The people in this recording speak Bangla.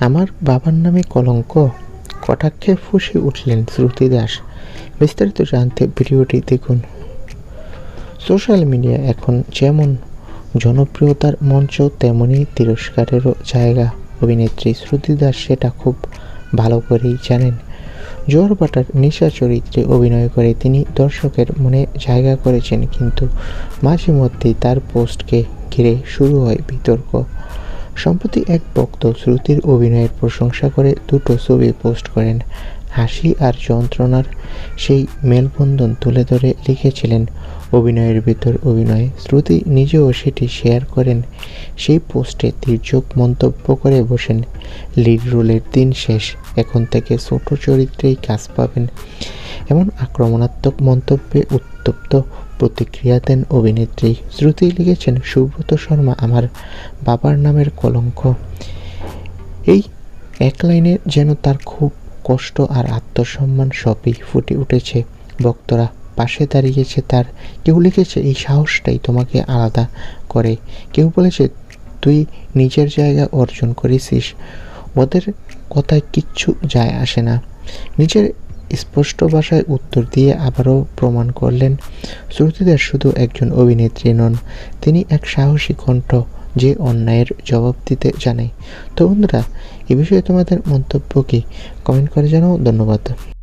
আমার বাবার নামে কলঙ্ক। কটাক্ষে ফুসে উঠলেন শ্রুতি দাস বিস্তারিত জানতে ভিডিওটি দেখুন। সোশ্যাল মিডিয়া এখন যেমন জনপ্রিয়তার মঞ্চ, তেমনি তিরস্কারেরও জায়গা। অভিনেত্রী শ্রুতি দাস সেটা খুব ভালো করেই জানেন। জোয়ারবাটার নিশা চরিত্রে অভিনয় করে তিনি দর্শকের মনে জায়গা করেছেন, কিন্তু মাঝে মধ্যেই তার পোস্টকে ঘিরে শুরু হয় বিতর্ক। সম্প্রতি এক ভক্ত শ্রুতির অভিনয়ের প্রশংসা করে দুটো ছবি পোস্ট করেন। হাসি আর যন্ত্রণার সেই মেলবন্ধন তুলে ধরে লিখেছিলেন অভিনয়ের ভিতর অভিনয়। শ্রুতি নিজেও সেটি শেয়ার করেন। সেই পোস্টে তির্যক মন্তব্য করে বসেন, লিড রোলের দিন শেষ, এখন থেকে ছোট চরিত্রেই কাজ পাবেন। এমন আক্রমণাত্মক মন্তব্যে উত্তপ্ত প্রতিক্রিয়া দেন অভিনেত্রী। শ্রুতি লিখেছেন, সুব্রত শর্মা আমার বাবার নামের কলঙ্ক। এই এক লাইনে যেন তার খুব কষ্ট আর আত্মসম্মান সবই ফুটে উঠেছে। ভক্তরা পাশে দাঁড়িয়েছে তার। কেউ লিখেছে, এই সাহসটাই তোমাকে আলাদা করে। কেউ বলেছে, তুই নিজের জায়গা অর্জন করেছিস। ওদের কথায় কিচ্ছু যায় আসে না। নিজের স্পষ্ট ভাষায় উত্তর দিয়ে আবারও প্রমাণ করলেন শ্রুতিদের শুধু একজন অভিনেত্রী নন, তিনি এক সাহসী কণ্ঠ যে অন্যায়ের জবাব দিতে জানে। তো বন্ধুরা, এ বিষয়ে তোমাদের মন্তব্য কি? কমেন্ট করে জানাও, ধন্যবাদ।